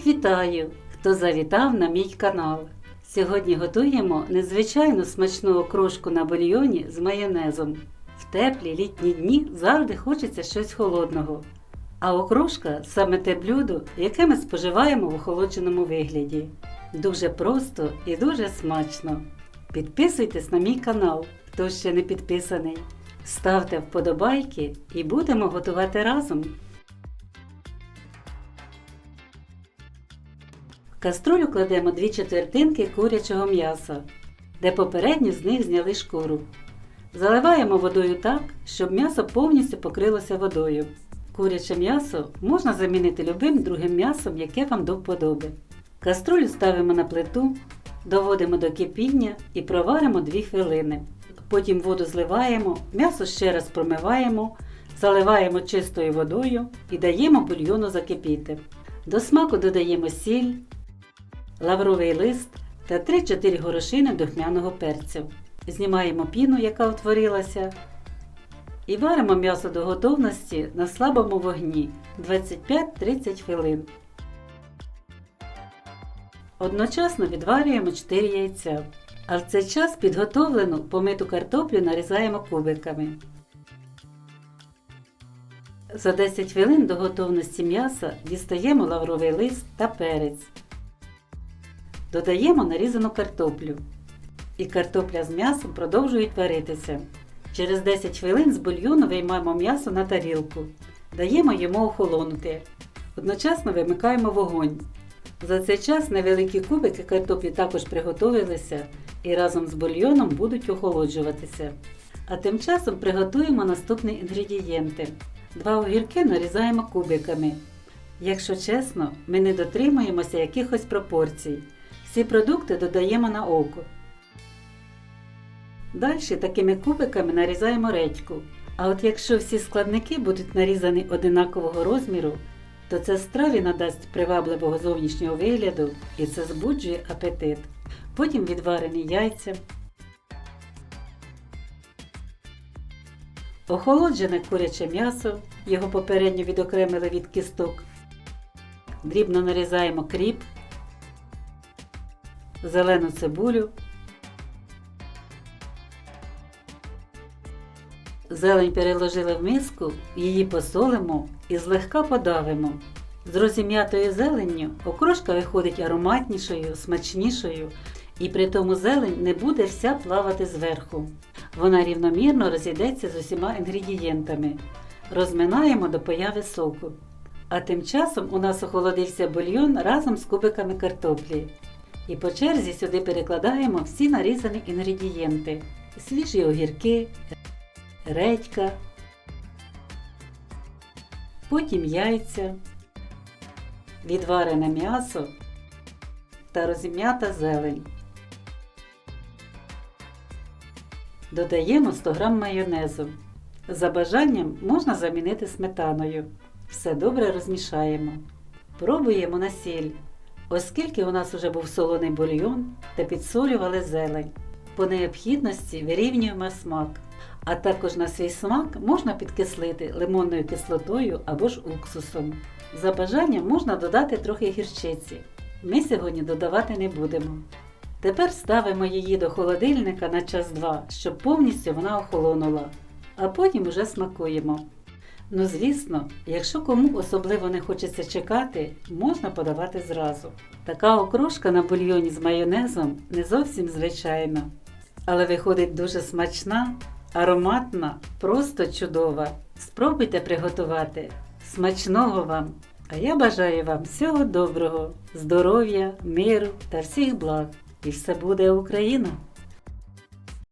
Всіх вітаю, хто завітав на мій канал. Сьогодні готуємо незвичайну смачну окрошку на бульйоні з майонезом. В теплі літні дні завжди хочеться щось холодного. А окрошка саме те блюдо, яке ми споживаємо в охолодженому вигляді. Дуже просто і дуже смачно. Підписуйтесь на мій канал, хто ще не підписаний. Ставте вподобайки і будемо готувати разом. Каструлю кладемо 2 четвертинки курячого м'яса, де попередньо з них зняли шкуру. Заливаємо водою так, щоб м'ясо повністю покрилося водою. Куряче м'ясо можна замінити любим другим м'ясом, яке вам до вподоби. Каструлю ставимо на плиту, доводимо до кипіння і проваримо 2 хвилини. Потім воду зливаємо, м'ясо ще раз промиваємо, заливаємо чистою водою і даємо бульйону закипіти. До смаку додаємо сіль, лавровий лист та 3-4 горошини духмяного перцю. Знімаємо піну, яка утворилася, і варимо м'ясо до готовності на слабому вогні 25-30 хвилин. Одночасно відварюємо 4 яйця, а в цей час підготовлену помиту картоплю нарізаємо кубиками. За 10 хвилин до готовності м'яса дістаємо лавровий лист та перець. Додаємо нарізану картоплю. І картопля з м'ясом продовжують варитися. Через 10 хвилин з бульйону виймаємо м'ясо на тарілку. Даємо йому охолонути. Одночасно вимикаємо вогонь. За цей час невеликі кубики картоплі також приготовилися і разом з бульйоном будуть охолоджуватися. А тим часом приготуємо наступні інгредієнти. Два огірки нарізаємо кубиками. Якщо чесно, ми не дотримуємося якихось пропорцій. Всі продукти додаємо на око. Далі такими кубиками нарізаємо редьку. А от якщо всі складники будуть нарізані одинакового розміру, то це страві надасть привабливого зовнішнього вигляду і це збуджує апетит. Потім відварені яйця. Охолоджене куряче м'ясо, його попередньо відокремили від кісток. Дрібно нарізаємо кріп, зелену цибулю, Зелень переложили в миску, її посолимо і злегка подавимо. З розім'ятою зеленню окрошка виходить ароматнішою, смачнішою, і при тому зелень не буде вся плавати зверху. Вона рівномірно розійдеться з усіма інгредієнтами. Розминаємо до появи соку. А тим часом у нас охолодився бульйон разом з кубиками картоплі. І по черзі сюди перекладаємо всі нарізані інгредієнти: свіжі огірки, редька, потім яйця, відварене м'ясо та розім'ята зелень. Додаємо 100 г майонезу. За бажанням можна замінити сметаною. Все добре розмішаємо. Пробуємо на сіль. Оскільки у нас вже був солоний бульйон та підсолювали зелень. По необхідності вирівнюємо смак. А також на свій смак можна підкислити лимонною кислотою або ж уксусом. За бажанням можна додати трохи гірчиці. Ми сьогодні додавати не будемо. Тепер ставимо її до холодильника на час-два, щоб повністю вона охолонула, а потім уже смакуємо. Ну, звісно, якщо кому особливо не хочеться чекати, можна подавати зразу. Така окрошка на бульйоні з майонезом не зовсім звичайна, але виходить дуже смачна ароматна, просто чудова. Спробуйте приготувати. Смачного вам! А я бажаю вам всього доброго, здоров'я, миру та всіх благ. І все буде Україна!